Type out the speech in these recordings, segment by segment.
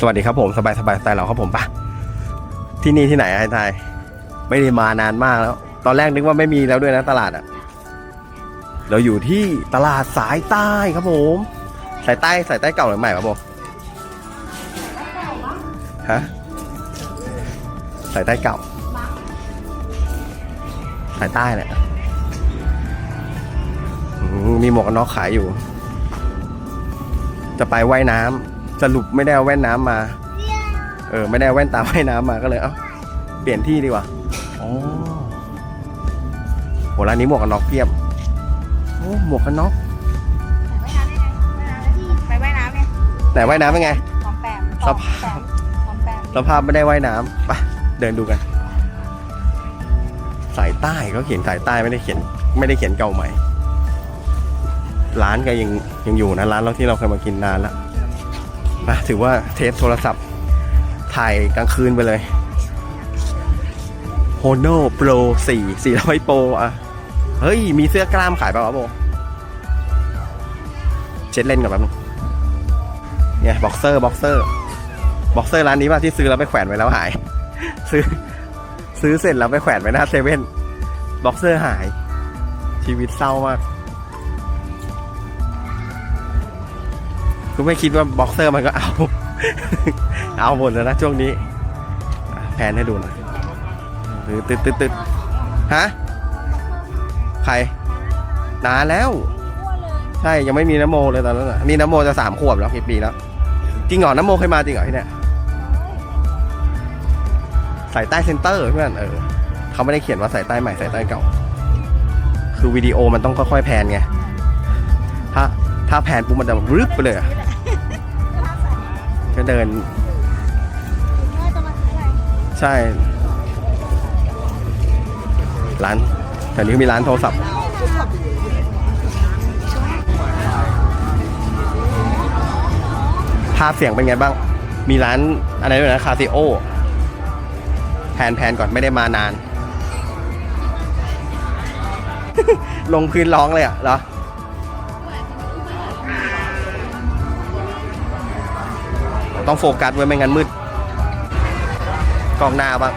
สวัสดีครับผมสบายสบายสไตล์เราครับผมปะที่นี่ที่ไหนไอ้ทายไม่ได้มานานมากแล้ว ตอนแรกนึกว่าไม่มีแล้วด้วยนะตลาดอะเราอยู่ที่ตลาดสายใต้ครับผม สายใต้สายใต้เก่าหรือใหม่ครับผมฮะสายใต้เก่า สายใต้แหละมีหมวกกันน็อกขายอยู่ จะไปว่ายน้ำ สรุปไม่ได้เอาแว่นน้ำมา เออ ไม่ได้เอาแว่นตาว่ายน้ำมาก็เลยเอ้าเปลี่ยนที่ดีกว่าอ๋อโหร้านนี้หมวกกันน็อกเพียบโอ้หมวกกันน็อกไปว่ายน้ำเนี่ยไหนว่ายน้ำเป็นไงของแปมสภาพของแปมสภาพไม่ได้ว่ายน้ำไปเดินดูกัน สายใต้เขาเขียนสายใต้ไม่ได้เขียน ไม่ได้เขียนเก่าใหม่ ร้านก็ยังยังอยู่นะร้านเราที่เราเคยมากินนานแล้ว มาถือว่าเทสโทรศัพท์ ถ่ายกลางคืนไปเลย Hono Pro 4 400 Pro อะ เฮ้ย มีเสื้อกล้ามขายป่าวะโบ เช็ดเล่นกับแป๊บนึงเนี่ยบ็อกเซอร์บ็อกเซอร์บ็อกเซอร์ร้านนี้ป่ะที่ซื้อแล้วไปแขวนไว้แล้วหาย ซื้อ ซื้อเสร็จแล้วไปแขวนไว้หน้าเซเว่นบ็อกเซอร์หาย ชีวิตเศร้ามาก กูไม่คิดว่าบ็อกเซอร์มันก็เอา เอาหมดแล้วนะช่วงนี้อะแพนให้ดูหน่อยตึดตึดตึดฮะ ใคร นานแล้ว ใช่ ยังไม่มีน้ำโมเลยตอนนั้นน่ะนี่น้ำโมจะสามขวบแล้วกี่ปีแล้ว จริงเหรอน้ำโมเคยมาจริงเหรอที่เนี่ยสายใต้เซ็นเตอร์เพื่อนเออเขาไม่ได้เขียนว่าสายใต้ใหม่สายใต้เก่า คือวิดีโอมันต้องค่อยๆแพนไง ถ้าถ้าแพนปุ๊บมันจะรึบไปเลยอะ ก็เดิน ใช่ ร้านแถวนี้มีร้านโทรศัพท์ภาพเสียงเป็นไงบ้าง มีร้านอะไรด้วยนะคาซิโอแพนแพนก่อนไม่ได้มานาน ลงพื้นร้องเลยอะเหรอ ต้องโฟกัสไว้ไม่งั้นมืดกล้องหน้าบ้าง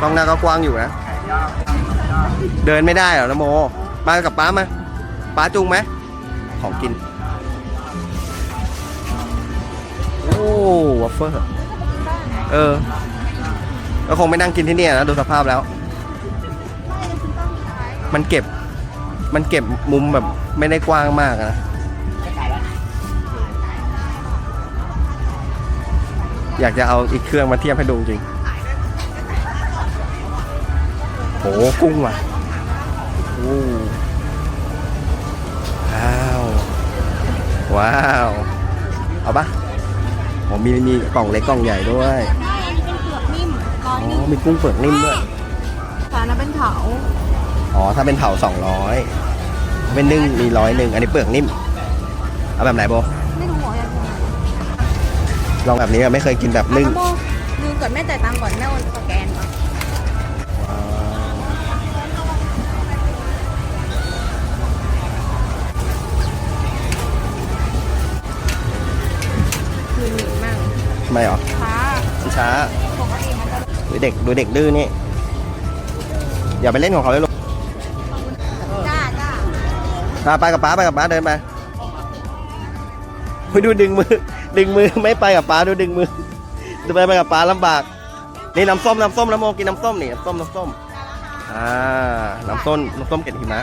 กล้องหน้าก็กว้างอยู่นะ เดินไม่ได้เหรอนะโม มากับป้ามาป้าจุงไหมของกิน โอ้วัฟเฟอร์เออก็คงไม่นั่งกินที่นี่นะดูสภาพแล้ว มันเก็บ มันเก็บมุมแบบไม่ได้กว้างมากนะ อยากจะเอาอีกเครื่องมาเทียบให้ดูจริงโหกุ้งว่ะโอ้ว้าว ว้าว เอาปะผมมีมีกล่องเล็กกล่องใหญ่ด้วยได้อันนี้เป็นเปลือกนิ่มร้อยอ๋หนึ่งอมีกุ้งเปลือกนิ่มด้วย แต่อันนั้นเป็นเผาอ๋อ ถ้าเป็นเผาสองร้อยเป็นนึ่งมีร้อยหนึ่ง อันนี้เปลือกนิ่ม เอาแบบไหนโบ ลองแบบนี้อะไม่เคยกินแบบเอานึ่งน้ำโมลืมก่อนแม่จ่ายตังค์ก่อนแม่โอนสแกนก่อนว้าวลืมหนีมั่งทำไมหรอช้ามันช้าปกติมันจะดูเด็กดูเด็กดื้อนี่ อย่าไปเล่นของเขาเลยลูกจ้าจ้าป้าไปกับป้าไปกับป้าเดินไปเฮ้ยดูดึงมือ ดึงมือไม่ไปกับป้าดูดึงมือดูไปไปกับป้าลำบาก นี่น้ำส้มน้ำส้มน้ำโมกินน้ำส้มนี่น้ำส้มน้ำส้มอ่าน้ำส้มน้ำส้มเกล็ดหิมะ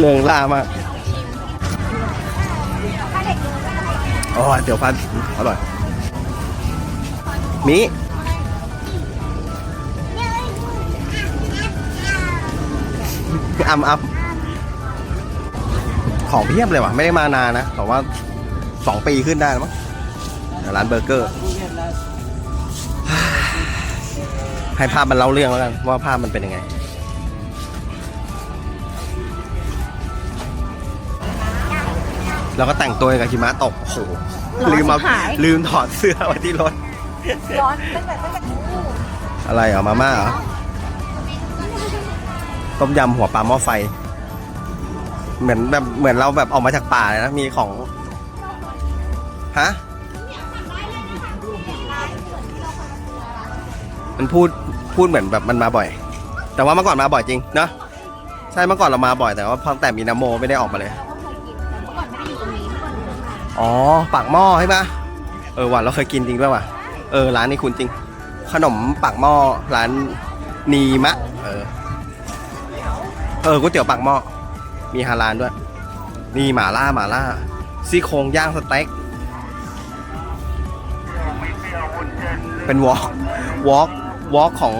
เริงล่ามากอ๋อเดี๋ยวพันอร่อยมีอำอำ ของเพียบเลยว่ะ ไม่ได้มานานนะแต่ว่าสองปีขึ้นได้แล้วมั้งร้านเบอร์เกอร์ ให้ภาพมันเล่าเรื่องแล้วกัน ว่าภาพมันเป็นยังไงแล้วก็แต่งตัวกับหิมะตก โอ้โห ลืมมาลืมถอดเสื้อไว้ที่รถ ร้อนตั้งแต่ตั้งแต่อะไรเหรอมาม่าเหรอต้มยำหัวปลาหม้อไฟ เหมือนแบบเหมือนเราแบบออกมาจากป่าเลยนะ มีของ ฮะ มันพูดพูดเหมือนแบบมันมาบ่อย แต่ว่าเมื่อก่อนมาบ่อยจริงเนอะใช่เมื่อก่อนเรามาบ่อยแต่ว่าพอแต่มีน้ำโมไม่ได้ออกมาเลย อ๋อปากหม้อใช่ปะเออว่ะเราเคยกินจริงด้วยว่ะเออร้านนี้คุณจริง ขนมปากหม้อร้านนีมะ เออ เออก๋วยเตี๋ยวปากหม้อ มีฮาลานด้วย นี่หม่าล่าหม่าล่าซี่โครงย่างสเต็ก เป็นวอล์กวอล์กวอล์กของ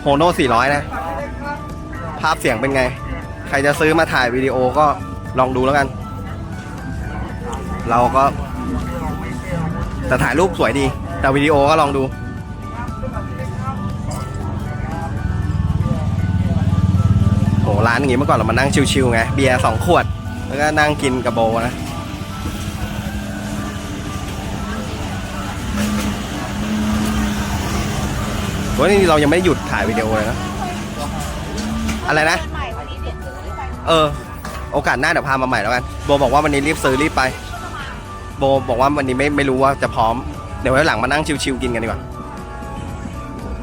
โฮโน่400 นะ ภาพเสียงเป็นไง ใครจะซื้อมาถ่ายวิดีโอก็ลองดูแล้วกัน เราก็ แต่ถ่ายรูปสวยดี แต่วิดีโอก็ลองดู ร้านอย่างงี้เมื่อก่อนเรามานั่งชิวๆไงเบียร์สองขวด แล้วก็นั่งกินกับโบนะวันนี้เรายังไม่หยุดถ่ายวิดีโอเลยนะอะไรนะเอไปเออ โอกาสหน้าเดี๋ยวพามาใหม่แล้วกัน โบบอกว่าวันนี้รีบซื้อรีบไป โบบอกว่าวันนี้ไม่ไม่รู้ว่าจะพร้อม เดี๋ยวไว้หลังมานั่งชิวๆกินกันดีกว่า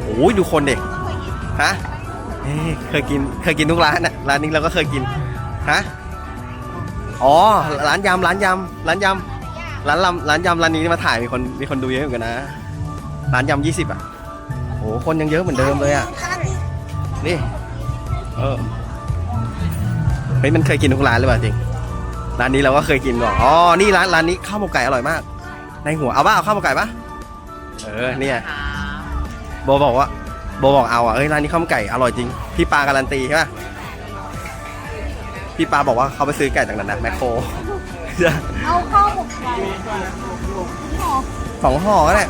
โอ้ยดูคนเด็กฮะ เอ้ยเคยกินเคยกินทุกร้านนะร้านนี้เราก็เคยกินฮะอ๋อร้านยำร้านยำร้านยำร้านลำร้านยำร้านนี้มาถ่ายมีคนมีคนดูเยอะเหมือนกันนะ ร้านยำยี่สิบอะโอ้คนยังเยอะเหมือนเดิมเลยอะนี่เออเฮ้ยมันเคยกินทุกร้านหรือเปล่าจริงร้านนี้เราก็เคยกินก่อนอ๋อนี่ร้านร้านนี้ข้าวหมกไก่อร่อยมาก ในหัวเอาป่ะเอาข้าวหมกไก่ป่ะเออเนี่ยโบบอกว่า โบบอกเอาอะเอ้ยร้านนี้ข้าวหมกไก่อร่อยจริง พี่ปาการันตีใช่ป่ะ พี่ปาบอกว่าเขาไปซื้อไก่จากไหนนะแมคโครเอาข้าวหมกไก่สองห่อก็ได้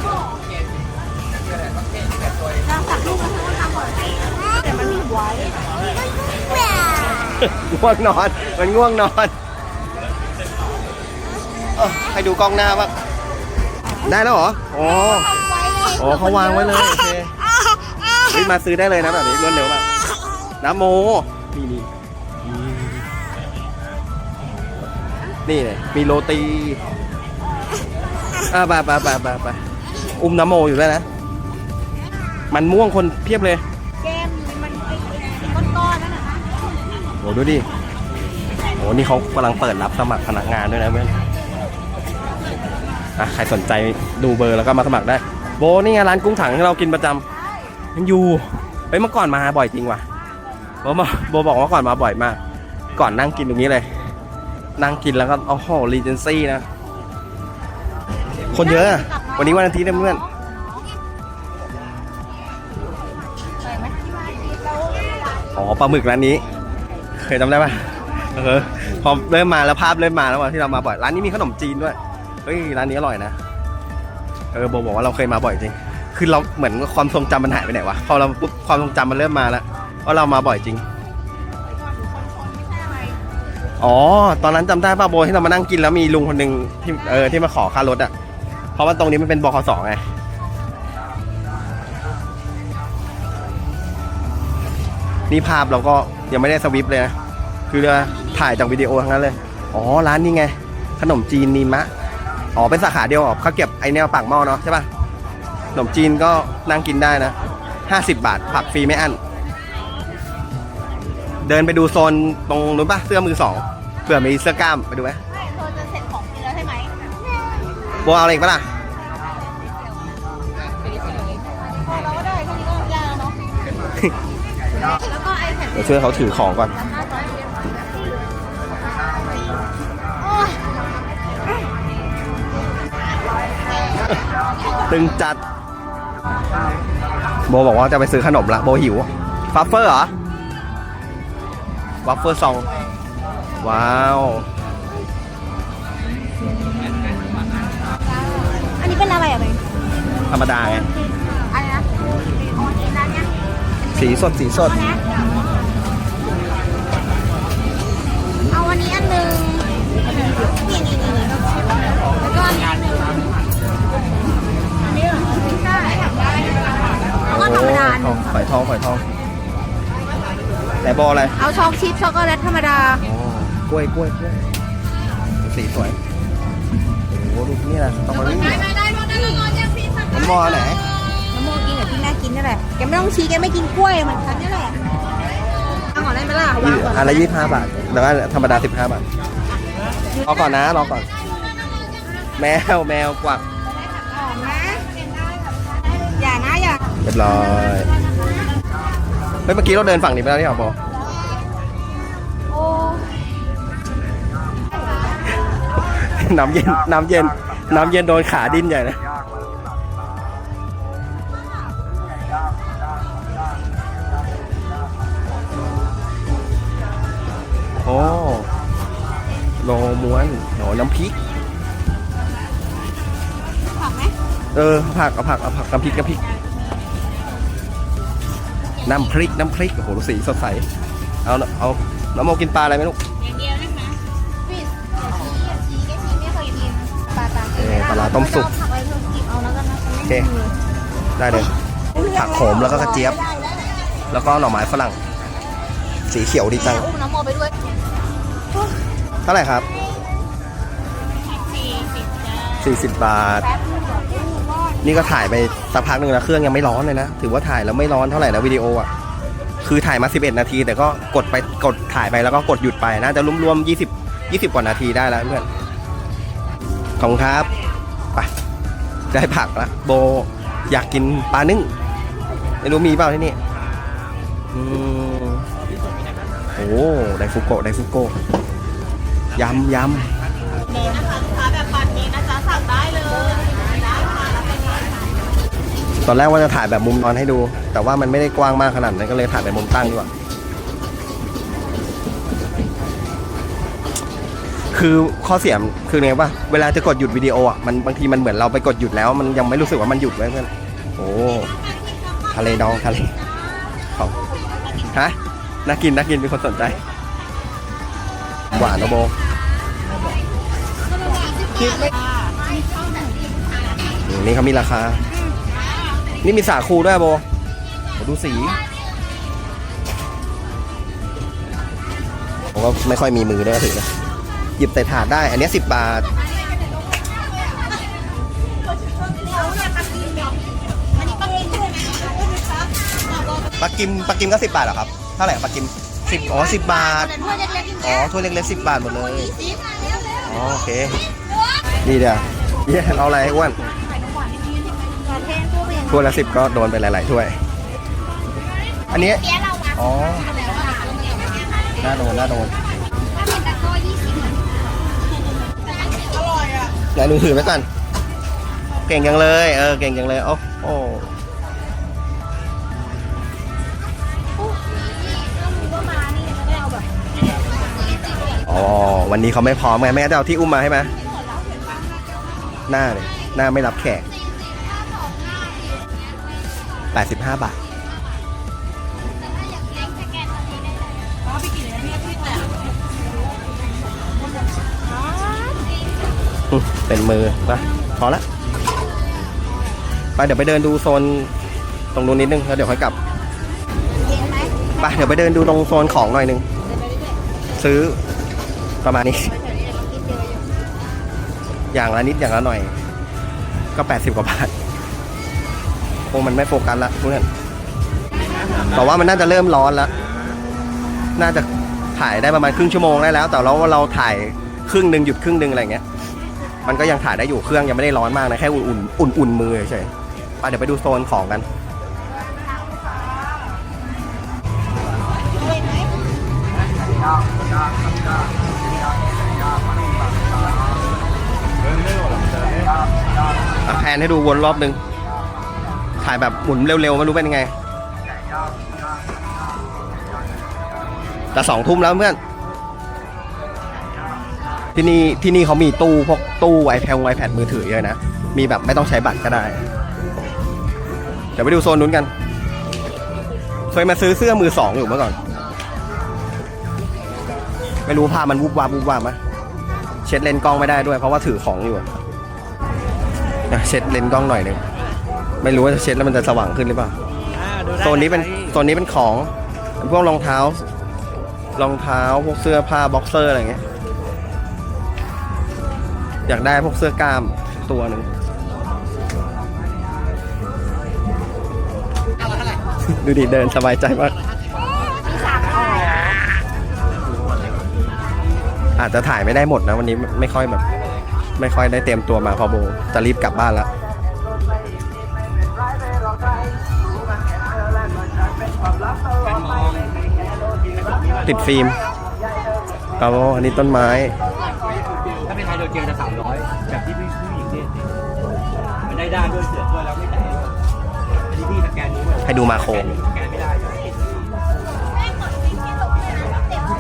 นางสักลูกมันทำก่อนแต่มันมีไว้ง่วงนอน มันง่วงนอนเออให้ดูกล้องหน้าบ้างได้แล้วเหรอ อ๋อ อ๋อเขาวางไว้เลย โอเค ฮ้ยมาซื้อได้เลยนะแบบนี้รวดเร็วมากน้ำโมนี่นี่นี่เลยมีโรตีอ่าไปไปไปไปไปอุ้มน้ำโมอยู่ด้วยนะ มันม่วงคนเพียบเลย แก้มมันเป็นก้อนๆนั่นน่ะนะโหดูดิโหนี่เขากำลังเปิดรับสมัครพนักงานด้วยนะเพื่อนอะใครสนใจดูเบอร์แล้วก็มาสมัครได้ โบนี่ไงร้านกุ้งถังที่เรากินประจำ ยังอยู่เฮ้ยเมื่อก่อนมาบ่อยจริงว่ะโบมาโบบอกว่าก่อนมาบ่อยมาก ก่อนนั่งกินตรงนี้เลย นั่งกินแล้วก็โอ้โหรีเจนซี่นะ คนเยอะอะวันนี้วันอาทิตย์นะเพื่อนอ๋อปลาหมึกร้านนี้ เคยจำได้ปะเออพอเริ่มมาแล้วภาพเริ่มมาแล้วว่าที่เรามาบ่อย ร้านนี้มีขนมจีนด้วย เฮ้ยร้านนี้อร่อยนะ เออโบบอกว่าเราเคยมาบ่อยจริง คือเราเหมือนความทรงจำมันหายไปไหนวะพอเราปุ๊บความทรงจำมันเริ่มมาแล้วว่าเรามาบ่อยจริง อ๋อ ตอนนั้นจำได้ป่ะโบที่เรามานั่งกินแล้วมีลุงคนหนึ่งที่เออที่มาขอค่ารถอะ เพราะว่าตรงนี้มันเป็นบคสไง นี่ภาพเราก็ยังไม่ได้สวิปเลยนะ คือถ่ายจากวิดีโอทั้งนั้นเลย อ๋อ ร้านนี้ไง ขนมจีนนีมะ อ๋อ เป็นสาขาเดียวกับข้าวเกรียบไอแนวปากหม้อเนาะใช่ป่ะ นมจีนก็นั่งกินได้นะ 50 บาท ผักฟรีไม่อั้น เดินไปดูโซนตรงนู้นป่ะเสื้อมือสองเผื่อมีเสื้อกล้ามไปดูไหมไม่เธอจะเสร็จของกินแล้วใช่ไหมโบเอาอะไรอีกปะล่ะพอเราก็ได้แค่นี้ก็ยากแล้วเนาะ แล้วก็ไอแพดเดี๋ยวช่วยเขาถือของก่อนห้าร้อยเยนโอ้ยตึงจัด โบบอกว่าจะไปซื้อขนมละโบหิวฟัฟเฟอร์เหรอวัฟเฟอร์ซอง ว้าว อันนี้เป็นอะไรอะเบงธรรมดาไง อะไรนะอ๋อนี่ร้านเนี้ยสีสดสีสด เอานะเอาอันนี้อันหนึ่งนี่นี่นี่นี่แล้วก็อันนี้อันหนึ่งอันนี้เหรอใช่ แล้วก็ธรรมดาอันหนึ่งฝอยทองฝอยทองไหนโบอะไรเอาช็อกชิพช็อกโกแลตธรรมดา อ๋อกล้วยกล้วยกล้วยสีสวยโอ้โหดูนี่นะสตรอเบอรี่ได้ได้ได้ได้ได้ได้ยังพี่สั่งน้ำมอไหนน้ำโมกินกับที่แม่กินนี่แหละ แกไม่ต้องชี้แกไม่กินกล้วยเหมือนฉันนี่แหละเอาก่อนได้ไหมล่ะวางก่อนอะไรยี่ห้าบาทแล้วก็ธรรมดาสิบห้าบาทรอก่อนนะรอก่อน แมวแมวกวัก เรียบร้อยเฮ้ยเมื่อกี้เราเดินฝั่งนี้ไปแล้วนี่หรอปอโอ้น้ำเย็นน้ำเย็นน้ำเย็นโดนขาดิ้นใหญ่เลยโอ้โลม้วนโหน้ำพริกผักไหมเออผักเอาผักเอาผักน้ำพริกน้ำพริก น้ำพริกน้ำพริกโอ้โหดูสีสดใสเอาเอาน้ำโมกินปลาอะไรไหมลูกอย่างเดียวนะคะปิดอย่าชี้อย่าชี้แกชี้ไม่เคยกินปลาตาเออปลาร้าต้มสุกผักไว้เพิ่มกิบเอาแล้วกันนะโอเคได้เลยผักโขมแล้วก็กระเจี๊ยบ แล้วก็หน่อไม้ฝรั่ง สีเขียวดีจังอุ้มน้ำโมไปด้วยเท่าไหร่ครับสี่สิบจ้า40บาทแป๊บ นี่ก็ถ่ายไปสักพักหนึ่งแล้วเครื่องยังไม่ร้อนเลยนะ ถือว่าถ่ายแล้วไม่ร้อนเท่าไหร่นะวิดีโออะ คือถ่ายมา 11 นาที แต่ก็กดไปกดถ่ายไปแล้วก็กดหยุดไปน่าจะรวมๆ20 20 กว่านาทีได้แล้วเพื่อน ขอบคุณครับ ไปได้ผักละโบอยากกินปลานึ่งไม่รู้มีเปล่าที่นี่โอ้ไดฟุโกะไดฟุโกะยำยำ ตอนแรกว่าจะถ่ายแบบมุมนอนให้ดู แต่ว่ามันไม่ได้กว้างมากขนาดนั้นก็เลยถ่ายแบบมุมตั้งดีกว่า คือข้อเสียมคือไงปะเวลาจะกดหยุดวิดีโออะมันบางทีมันเหมือนเราไปกดหยุดแล้ว มันยังไม่รู้สึกว่ามันหยุดไว้เพื่อนโอ้ทะเลดองทะเลเขาฮะน่ากินน่ากินมีคนสนใจ หวานนะโบคิดไม่นี่เขามีราคา นี่มีสาคูด้วยโบดูสี ผมก็ไม่ค่อยมีมือด้วยถึงนะหยิบใส่ถาดได้ อันนี้สิบบาท ปลากิมปลากิมก็สิบบาทเหรอครับ เท่าไหร่ปลากิมสิบอ๋อสิบบาท อ๋อถ้วยเล็กๆสิบบาทหมดเลย อ๋อโอเค นี่เดี๋ยวเย้เอาอะไรอ้วน ถ้วยละสิบก็โดนไปหลาย ๆ ถ้วย อันนี้เตี้ยเราวางอ๋อ แล้วอะน่าโดนน่าโดนถ้าเป็นตะก้อยี่สิบอร่อยอะไหนลุงถือไว้ก่อน เก่งจังเลย เออ เก่งจังเลย โอ้โหอ๋อ วันนี้เขาไม่พร้อมไงแม่จะเอาที่อุ้มมาให้ไหมหน้าเลย หน้าไม่รับแขก 85 บาทอืมเป็นมือปะพอละไปเดี๋ยวไปเดินดูโซนตรงนู้นนิดนึง แล้วเดี๋ยวค่อยกลับเย็นไหมไปเดี๋ยวไปเดินดูตรงโซนของหน่อยนึง ซื้อประมาณนี้ อย่างละนิดอย่างละหน่อย ก็ 80 กว่าบาท โอ้มันไม่โฟกัสละเพื่อนแต่ว่ามันน่าจะเริ่มร้อนแล้ว น่าจะถ่ายได้ประมาณครึ่งชั่วโมงได้แล้ว แต่เราว่าเราถ่ายครึ่งหนึ่งหยุดครึ่งหนึ่งอะไรเงี้ย มันก็ยังถ่ายได้อยู่เครื่องยังไม่ได้ร้อนมากนะแค่อุ่นอุ่นๆอุ่นๆมือเฉยไปเดี๋ยวไปดูโซนของกันอะแพนให้ดูวนรอบนึง ถ่ายแบบหมุนเร็วๆไม่รู้เป็นยังไง แต่สองทุ่มแล้วเพื่อน ที่นี่ที่นี่เขามีตู้พวกตู้ไอแพดไอแพดมือถือเยอะนะ มีแบบไม่ต้องใช้บัตรก็ได้ เดี๋ยวไปดูโซนนู้นกัน เคยมาซื้อเสื้อมือสองอยู่เมื่อก่อน ไม่รู้ภาพมันวุบวาบวุบวาบไหมเช็ดเลนกล้องไม่ได้ด้วยเพราะว่าถือของอยู่เช็ดเลนกล้องหน่อยหนึ่ง ไม่รู้ว่าจะเช็ดแล้วมันจะสว่างขึ้นหรือเปล่าโซนนี้เป็นโซนนี้เป็นของเป็นพวกรองเท้ารองเท้าพวกเสื้อผ้าบ็อกเซอร์อะไรเงี้ย อยากได้พวกเสื้อกล้ามตัวหนึ่งดูดิเดินสบายใจมาก อาจจะถ่ายไม่ได้หมดนะวันนี้ไม่ค่อยแบบ ไม่ค่อยได้เตรียมตัวมาเพอโบจะรีบกลับบ้านแล้ว ติดฟิล์มครับผมอันนี้ต้นไม้ ถ้าเป็นไฮโดรเจนจะสามร้อยแบบที่พี่ผู้หญิงเนี่ยมันได้ด้านด้วยเสือด้วยแล้วไม่แตะด้วยอันนี้พี่สแกนนิ้วเลยให้ดูมาโครสแกนไม่ได้เลย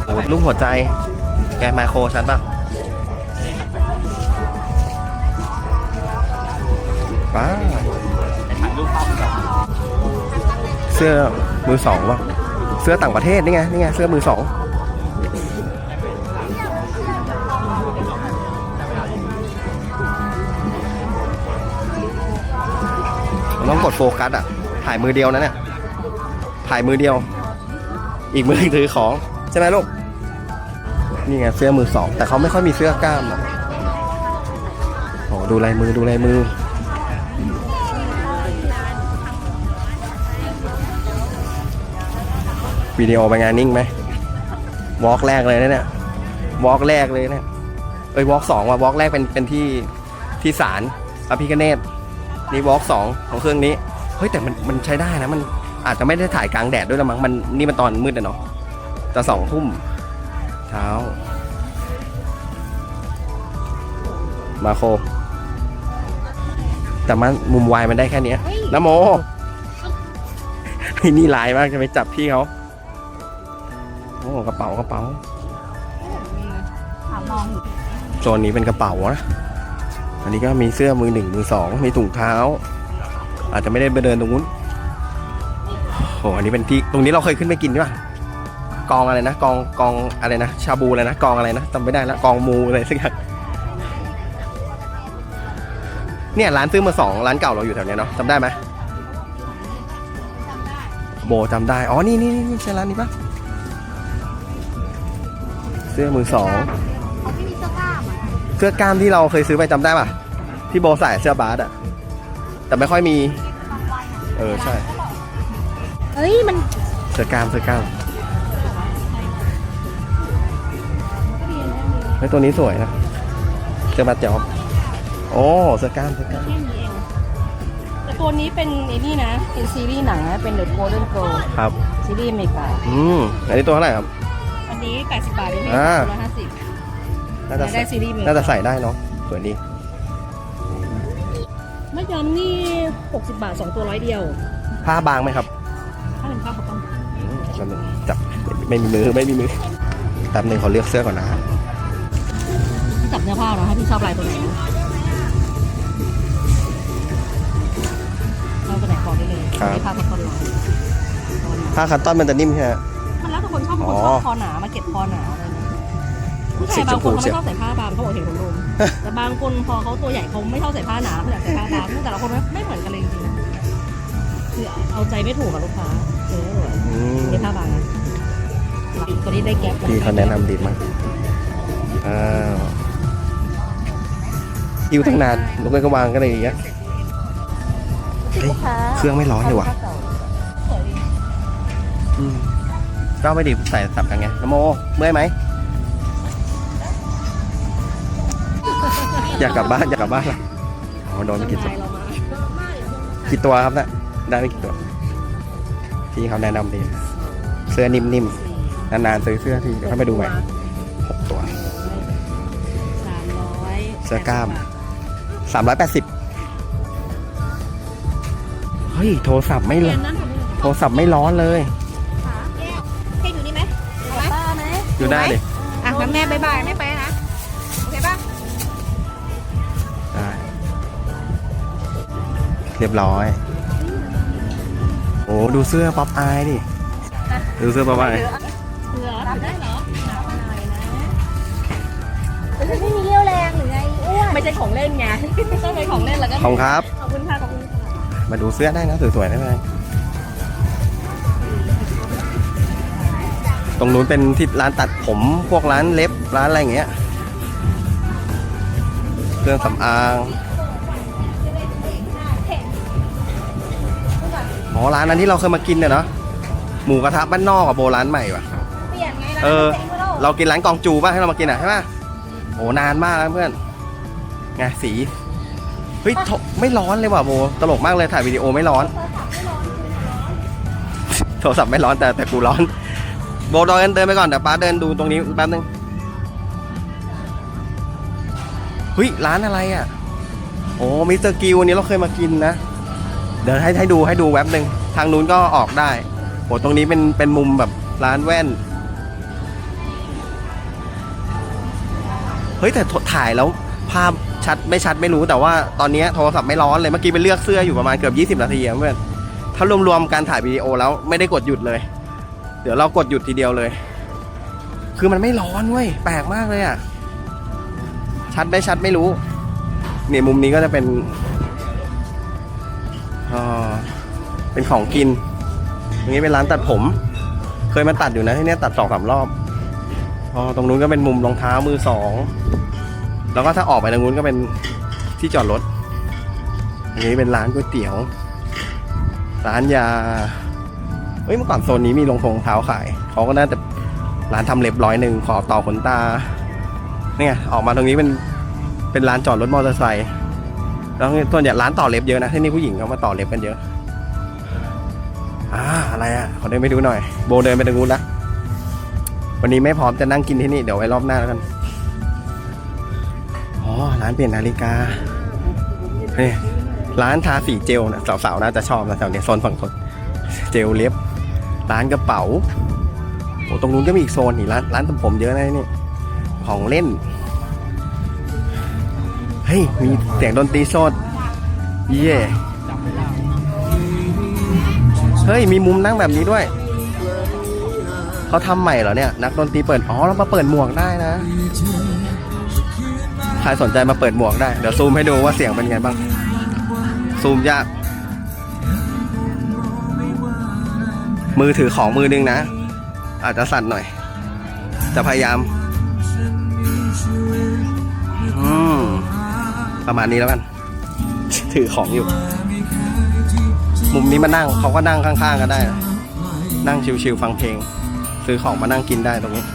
โอ้โหรูปหัวใจแกมาโครชันป่ะป้าแต่ถ่ายรูปภาพแบบเสื้อมือสองว่ะ เสื้อต่างประเทศนี่ไงนี่ไงเสื้อมือสองต้องกดโฟกัสอะ ถ่ายมือเดียวนะเนี่ย ถ่ายมือเดียว อีกมือถือของ ใช่ไหมลูก นี่ไงเสื้อมือสอง แต่เขาไม่ค่อยมีเสื้อกล้ามอะโอ้ดูลายมือดูลายมือ วิดีโอไปงานนิ่งไหมวอล์กแรกเลยนะเนี่ยวอล์กแรกเลยเนี่ยเอ้ยวอล์กสองว่ะวอล์กแรกเป็นเป็นที่ที่ศาลพระพิฆเนศนี่วอล์กสองของเครื่องนี้เฮ้ยแต่มันมันใช้ได้นะมันอาจจะไม่ได้ถ่ายกลางแดดด้วยละมั้งมันนี่มันตอนมืดอะเนาะจะสองทุ่มเช้า มาโค แต่มันมุมวายมันได้แค่นี้นะโมไอ้นี่ลายมากจะไปจับพี่เขา กระเป๋ากระเป๋าถามมองโซนนี้เป็นกระเป๋านะ อันนี้ก็มีเสื้อมือหนึ่งมือสองมีถุงเท้า อาจจะไม่ได้ไปเดินตรงนู้นโอ้อันนี้เป็นที่ตรงนี้เราเคยขึ้นไปกินใช่ปะกองอะไรนะกองกองอะไรนะ ชาบูอะไรนะกองอะไรนะจำไม่ได้แล้วกองมูอะไรสักอย่างเนี่ยร้านซื้อมือสองร้านเก่าเราอยู่แถวเนี้ยเนาะจำได้ไหมโบจำได้ อ๋อ นี่นี่นี่ใช่ร้านนี้ปะ เสื้อมือสองเขาไม่มีเสื้อกล้ามอะเสื้อกล้ามที่เราเคยซื้อไปจำได้ป่ะ ที่โบใส่เสื้อบาสอะแต่ไม่ค่อยมี เออใช่ เฮ้ยมันเสื้อกล้ามเสื้อกล้ามเฮ้ยตัวนี้สวยนะเสื้อบาสจอบโอ้เสื้อกล้ามเสื้อกล้าม แค่นี้เองแต่ตัวนี้เป็นไอ้นี่นะ เป็นซีรีส์หนังนะ เป็น The Golden Girl ครับ ซีรีส์อเมริกา อืมอันนี้ตัวเท่าไหร่ครับอั นนี้80บาทนี่อ่าร้อยห้าสิบน่าจะได้ใส่ซีรีส์อเมริกาน่าจะใส่ได้เนาะสวยดีไม่ยอมนี่ 60 บาท 2 ตัวร้อยเดียว ผ้าบางไหมครับถ้าเป็นผ้าขาวต้มอืมแป๊บนึงจับไม่มีมือไม่มีมือแป๊บนึงเขาเลือกเสื้อก่อนนะที่จับเนื้อผ้าเนาะให้พี่ชอบลายตัวไหนชอบตัวไหนบอกได้เลยครับมีผ้าคอตตอนร้อยผ้าคัตตอนมันจะนิ่มใช่ไหมมันแล้วแต่ คนชอบบางคนอ๋อชอบคอหนามาเก็บคอหนาอะไรเงี้ยผู้ชายบางคนเขาไม่ชอบใส่ผ้าบางเขาบอกเห็นคนรุมแต่บางคนพอเขาตัวใหญ่เขาไม่ชอบใส่ผ้าหนาเขาอยากใส่ผ้าบางแต่ละคนไม่เหมือนกันเลยจริงๆคือเอาใจไม่ถูกกับลูกค้าเอออืมนี่ผ้าบางนะตัวนี้ได้แก๊ปพี่เขาแนะนำดีมากอ้าวคิวตั้งนานลูกก็วางกันเลยอย่างเงี้ยเฮ้ยเครื่องไม่ร้อนเลยว่ะสวยดีอืม ก็ไม่ดีใส่สับกันไงนโมเมื่อยไหม อยากกลับบ้าน อยากกลับบ้านละอ๋อโดนไปกี่ตัวกี่ตัวครับเนะ่ะได้ไปกี่ตัว พี่เขาแนะนำดี เสื้อนิ่มๆ นานๆซื้อเสื้อทีเดี๋ยวเข้าไปดูใหม่หกตัวสามร้อยเสื้อกล้ามสามร้อยแปดสิบเฮ้ย โทรศัพท์ไม่ร้อนโทรศัพท์ไม่ร้อนเลย อยู่ได้ดิอะงั้นแม่บายบายแม่ไปนะ โอเคป่ะ ได้ เรียบร้อย โอ้ดูเสื้อป๊อปอายดิ ดูเสื้อป๊อปอายเสือถือได้เหรอหนาหน่อยนะแต่ฉันไม่มีเรี่ยวแรงหรือไงอ้วนไม่ใช่ของเล่นไงต้องเป็นของเล่นแล้วก็ขอบคุณครับ ขอบคุณค่ะ ขอบคุณค่ะ มาดูเสื้อได้นะสวยๆได้ไหม ตรงนู้นเป็นที่ร้านตัดผมพวกร้านเล็บร้านอะไรอย่างเงี้ย เครื่องสำอางอ๋อร้านนั้นที่เราเคยมากินเนี่ยเนาะหมูกระทะบ้านนอกกับโบร้านใหม่ว่ะเปลี่ยนไงเออเจ๊งไปแล้วเรากินร้านกองจูป่ะให้เรามากินอะใช่ป่ะโอ้นานมากแล้วเพื่อนไงสีเฮ้ยโถไม่ร้อนเลยว่ะโบตลกมากเลยถ่ายวิดีโอไม่ร้อน โทรศัพท์ไม่ร้อนแต่แต่กูร้อน โบดินเดินไปก่อนเดี๋ยวป้าเดินดูตรงนี้แป๊บนึงเฮ้ยร้านอะไรอะโอ้มิสเตอร์กิวันนี้เราเคยมากินนะ เดี๋ยวให้ให้ดูให้ดูแว็บหนึ่งทางนู้นก็ออกได้โอ้ตรงนี้เป็นเป็นมุมแบบร้านแว่น เฮ้ยแต่ถ่ายแล้วภาพชัดไม่ชัดไม่รู้แต่ว่าตอนนี้โทรศัพท์ไม่ร้อนเลยเมื่อกี้ไปเลือกเสื้ออยู่ประมาณเกือบ 20 นาทีอะเพื่อนถ้ารวมๆการถ่ายวิดีโอแล้วไม่ได้กดหยุดเลย เดี๋ยวเรากดหยุดทีเดียวเลย คือมันไม่ร้อนเว้ย แปลกมากเลยอะชัดไม่ชัดไม่รู้ เนี่ยมุมนี้ก็จะเป็นอ่าเป็นของกิน ตรงนี้เป็นร้านตัดผม เคยมาตัดอยู่นะที่เนี้ยตัดสองสามรอบอ๋อตรงนู้นก็เป็นมุมรองเท้ามือสอง แล้วก็ถ้าออกไปทางนู้นก็เป็นที่จอดรถอันนี้เป็นร้านก๋วยเตี๋ยว ร้านยา เฮ้ยเมื่อก่อนโซนนี้มีรองทงเท้าขายเขาก็น่าจะร้านทำเล็บร้อยหนึ่งขอต่อขนตา เนี่ยออกมาตรงนี้เป็นเป็นร้านจอดรถมอเตอร์ไซค์แล้วส่วนใหญ่ร้านต่อเล็บเยอะนะที่นี่ผู้หญิงเขามาต่อเล็บกันเยอะอ่าอะไรอะขอเดินไปดูหน่อย โบเดินไปทางนู้นละวันนี้ไม่พร้อมจะนั่งกินที่นี่เดี๋ยวไว้รอบหน้าแล้วกันอ๋อร้านเปลี่ยนนาฬิกาเฮ้ยร้านทาสีเจลนะสาวๆน่าจะชอบนะแถวนี้โซนฝั่งทนเจลเล็บ ร้านกระเป๋าโอ้ตรงนู้นก็มีอีกโซนนี่ร้านร้านตัดผมเยอะนะนี่ ของเล่น เฮ้ย มีเสียงดนตรีสด เย่เฮ้ย มีมุมนั่งแบบนี้ด้วย เขาทำใหม่เหรอเนี่ย นักดนตรีเปิด อ๋อเรามาเปิดหมวกได้นะ ใครสนใจมาเปิดหมวกได้ เดี๋ยวซูมให้ดูว่าเสียงเป็นไงบ้าง ซูมยาก มือถือของมือนึงนะ อาจจะสั่นหน่อย จะพยายามอืมประมาณนี้แล้วกัน ถือของอยู่ มุมนี้มานั่งเขาก็นั่งข้างๆกันได้นะนั่งชิวๆฟังเพลง ซื้อของมานั่งกินได้ตรงนี้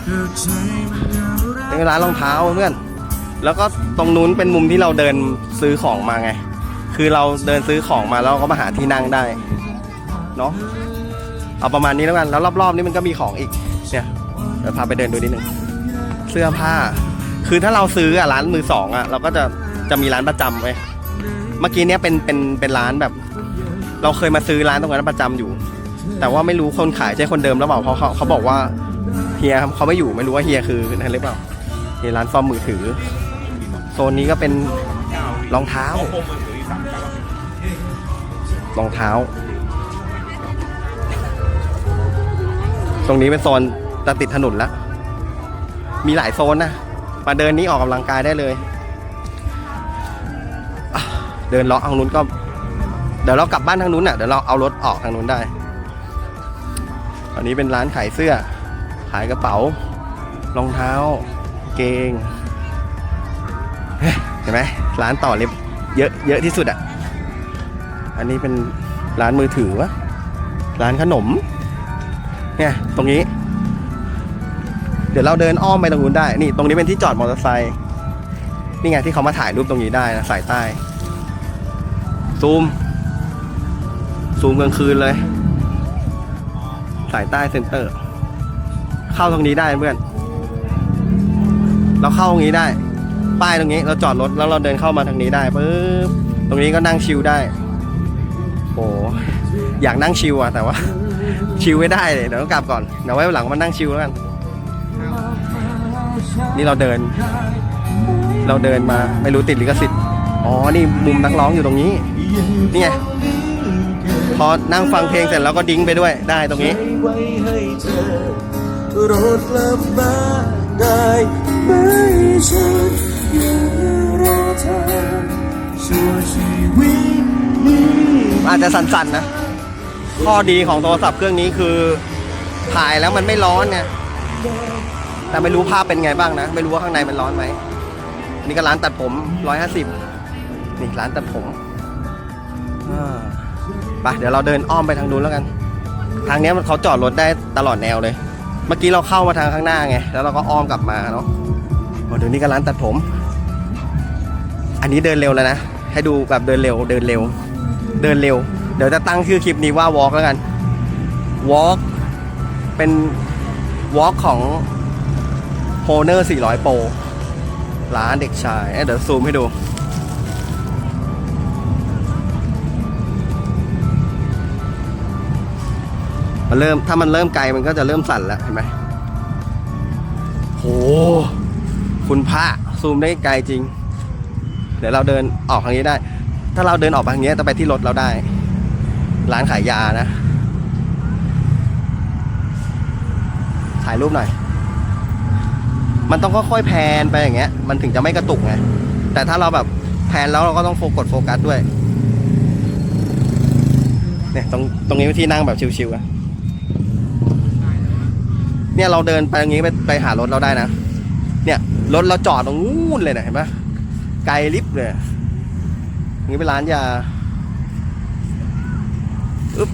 เป็นร้านรองเท้าเพื่อน แล้วก็ตรงนู้นเป็นมุมที่เราเดินซื้อของมาไง คือเราเดินซื้อของมาแล้วก็มาหาที่นั่งได้ เนาะ เอาประมาณนี้แล้วกันแล้วรอบๆนี้มันก็มีของอีกเนี่ยเดี๋ยวพาไปเดินดูนิดนึงเสื้อผ้า คือถ้าเราซื้ออะร้านมือสองอะเราก็จะจะมีร้านประจำไว้เมื่อกี้เนี้ยเป็นเป็นเป็นร้านแบบ เราเคยมาซื้อร้านตรงนั้นประจำอยู่ แต่ว่าไม่รู้คนขายใช่คนเดิมหรือเปล่าเพราะเขาเขาบอกว่าเฮียเขาไม่อยู่ไม่รู้ว่าเฮียคือนั่นหรือเปล่าเฮียร้านซ่อมมือถือ โซนนี้ก็เป็นรองเท้ารองเท้า ตรงนี้เป็นโซนจะติดถนนแล้วมีหลายโซนนะ มาเดินนี้ออกกำลังกายได้เลย เดินเลาะทางนู้นก็ เดี๋ยวเรากลับบ้านทางนู้นน่ะ เดี๋ยวเราเอารถออกทางนู้นได้ อันนี้เป็นร้านขายเสื้อ ขายกระเป๋า รองเท้า เกงเฮ้ยเห็นไหมร้านต่อเล็บเยอะเยอะที่สุดอะ อันนี้เป็นร้านมือถือวะร้านขนม เนี่ยตรงนี้ เดี๋ยวเราเดินอ้อมไปตรงนู้นได้ นี่ ตรงนี้เป็นที่จอดมอเตอร์ไซค์ นี่ไงที่เขามาถ่ายรูปตรงนี้ได้นะสายใต้ ซูม ซูมกลางคืนเลย สายใต้เซ็นเตอร์ เข้าตรงนี้ได้เพื่อน เราเข้าตรงนี้ได้ ป้ายตรงนี้ เราจอดรถแล้วเราเดินเข้ามาทางนี้ได้ปึ๊บ ตรงนี้ก็นั่งชิลได้ โอ้อยากนั่งชิลอะแต่ว่า ชิลไม่ได้เลยเดี๋ยวต้องกลับก่อนเดี๋ยวไว้วันหลังมานั่งชิลแล้วกัน นี่เราเดิน เราเดินมาไม่รู้ติดลิขสิทธิ์อ๋อนี่มุมนักร้องอยู่ตรงนี้ นี่ไงพอนั่งฟังเพลงเสร็จแล้วก็ดิ้งไปด้วยได้ตรงนี้รดกลับมาได้ไหมฉันยังรอเธอชั่วชีวิตนี้อาจจะสั่นๆนะ ข้อดีของโทรศัพท์เครื่องนี้คือ ถ่ายแล้วมันไม่ร้อนไงแต่ไม่รู้ภาพเป็นไงบ้างนะ ไม่รู้ว่าข้างในมันร้อนไหมนี่ก็ร้านตัดผมร้อยห้าสิบนี่ร้านตัดผมไปเดี๋ยวเราเดินอ้อมไปทางนู้นแล้วกัน ทางนี้มันเขาจอดรถได้ตลอดแนวเลย เมื่อกี้เราเข้ามาทางข้างหน้าไง แล้วเราก็อ้อมกลับมาเนาะโอ้เดี๋ยวนี้ก็ร้านตัดผม อันนี้เดินเร็วแล้วนะ ให้ดูแบบเดินเร็ว เดินเร็ว เดินเร็ว ดี๋ยวจะตั้งชื่อคลิปนี้ว่า walk แล้วกัน walk เป็น walk ของ Honor 400 Pro ร้านเด็กชายเเดี๋ยวซูมให้ดู มันเริ่มถ้ามันเริ่มไกลมันก็จะเริ่มสั่นแล้วเห็นไหมโหคุณพระซูมได้ไกลจริง เดี๋ยวเราเดินออกทางนี้ได้ ถ้าเราเดินออกทางนี้จะไปที่รถเราได้ ร้านขายยานะ ถ่ายรูปหน่อย มันต้องค่อยๆแพนไปอย่างเงี้ย มันถึงจะไม่กระตุกไง แต่ถ้าเราแบบแพนแล้วเราก็ต้องโฟกัสโฟกัสด้วย เนี่ยตรงตรงนี้ที่นั่งแบบชิวๆอะเนี่ยเราเดินไปอย่างงี้ไปไปหารถเราได้นะ เนี่ยรถเราจอดตรงนู้นเลยนะเห็นปะไกลลิฟต์เลยนี่เป็นร้านยา อึ๊บ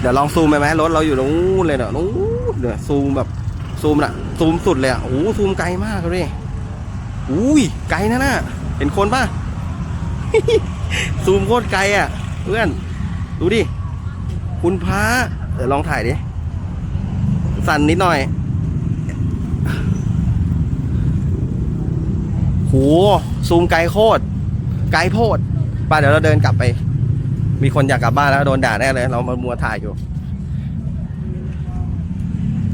เดี๋ยวลองซูมไปไหมรถเราอยู่ตรงนู้นเลยเนาะนู้นเดี๋ยวซูมแบบซูมนะซูมสุดเลยอะโอ้ซูมไกลมากเลยอุ้ยไกลนะน่ะเห็นคนป่ะซูมโคตรไกลอะ เพื่อน ดูดิ คุณพระเดี๋ยวลองถ่ายดิ สั่นนิดหน่อยโหซูมไกลโคตร ไกลโพดไป่ะเดี๋ยวเราเดินกลับไป มีคนอยากกลับบ้านแล้วโดนด่าแน่เลย เรามามัวถ่ายอยู่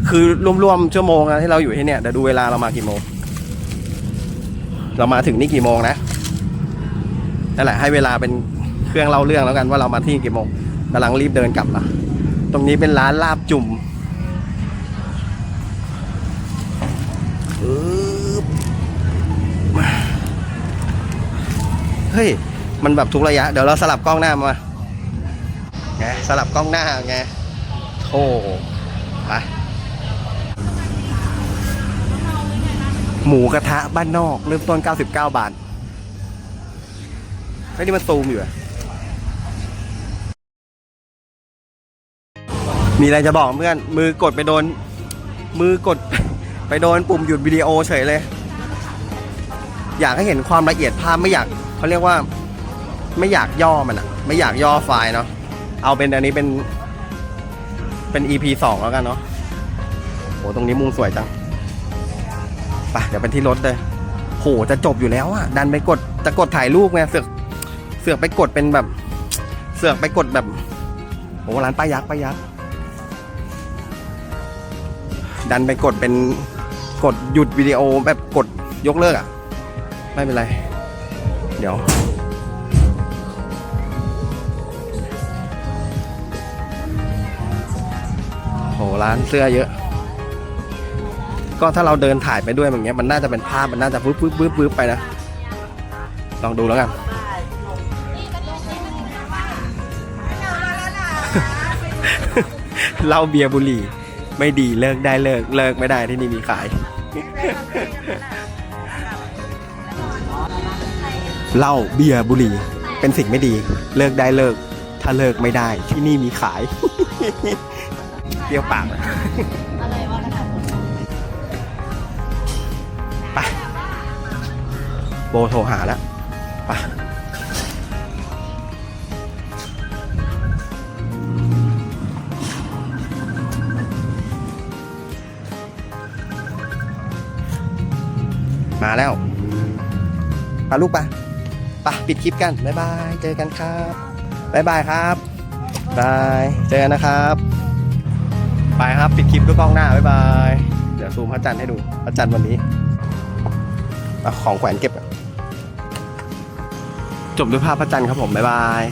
คือรวมๆชั่วโมงนะที่เราอยู่ที่เนี่ยเดี๋ยวดูเวลาเรามากี่โมง เรามาถึงนี่กี่โมงนะนั่นแหละให้เวลาเป็นเครื่องเล่าเรื่องแล้วกันว่าเรามาที่กี่โมงกำลังรีบเดินกลับละตรงนี้เป็นร้านลาบจุ่ม เฮ้ย มันแบบทุกระยะ เดี๋ยวเราสลับกล้องหน้ามาไงสลับกล้องหน้าไงโธ่ไปหมูกระทะบ้านนอกเริ่มต้น 99 บาทไอ้นี่มันซูมอยู่อะมีอะไรจะบอกเพื่อน มือกดไปโดน มือกดไปโดนปุ่มหยุดวิดีโอเฉยเลย อยากให้เห็นความละเอียดภาพไม่อยาก เขาเรียกว่าไม่อยากย่อมันอะไม่อยากย่อไฟล์เนาะเอาเป็นอันนี้เป็นเป็น EP สองแล้วกันเนาะโหตรงนี้มุมสวยจังไปเดี๋ยวเป็นที่รถเลยโหจะจบอยู่แล้วอะดันไปกดจะกดถ่ายรูปไงเสือกเสือกไปกดเป็นแบบ เสือกไปกดแบบโหร้านป้ายักษ์ป้ายักษ์ดันไปกดเป็นกดหยุดวิดีโอแบบกดยกเลิกอะไม่เป็นไร เดี๋ยว โห ร้านเสื้อเยอะ ก็ถ้าเราเดินถ่ายไปด้วยอย่างเงี้ย มันน่าจะเป็นภาพ มันน่าจะปึ๊บปึ๊บปึ๊บปึ๊บไปนะ ลองดูแล้วกันเหล้าเบียร์บุหรี่ ไม่ดีเลิกได้เลิก เลิกไม่ได้ที่นี่มีขาย เหล้าเบียร์บุหรี่เป็นสิ่งไม่ดี เลิกได้เลิก ถ้าเลิกไม่ได้ที่นี่มีขาย เปรี้ยวปากอะอะไรวะนะคะไปโบโทรหาแล้วไปมาแล้วไปลูกไป ปะปิดคลิปกัน บ๊ายบาย เจอกันครับ บ๊ายบายครับบายเจอกันนะครับ ไปครับ ปิดคลิปด้วยกล้องหน้า บ๊ายบาย เดี๋ยวซูมพระจันทร์ให้ดู พระจันทร์วันนี้ของแขวนเก็บ จบด้วยภาพพระจันทร์ครับผม บ๊ายบาย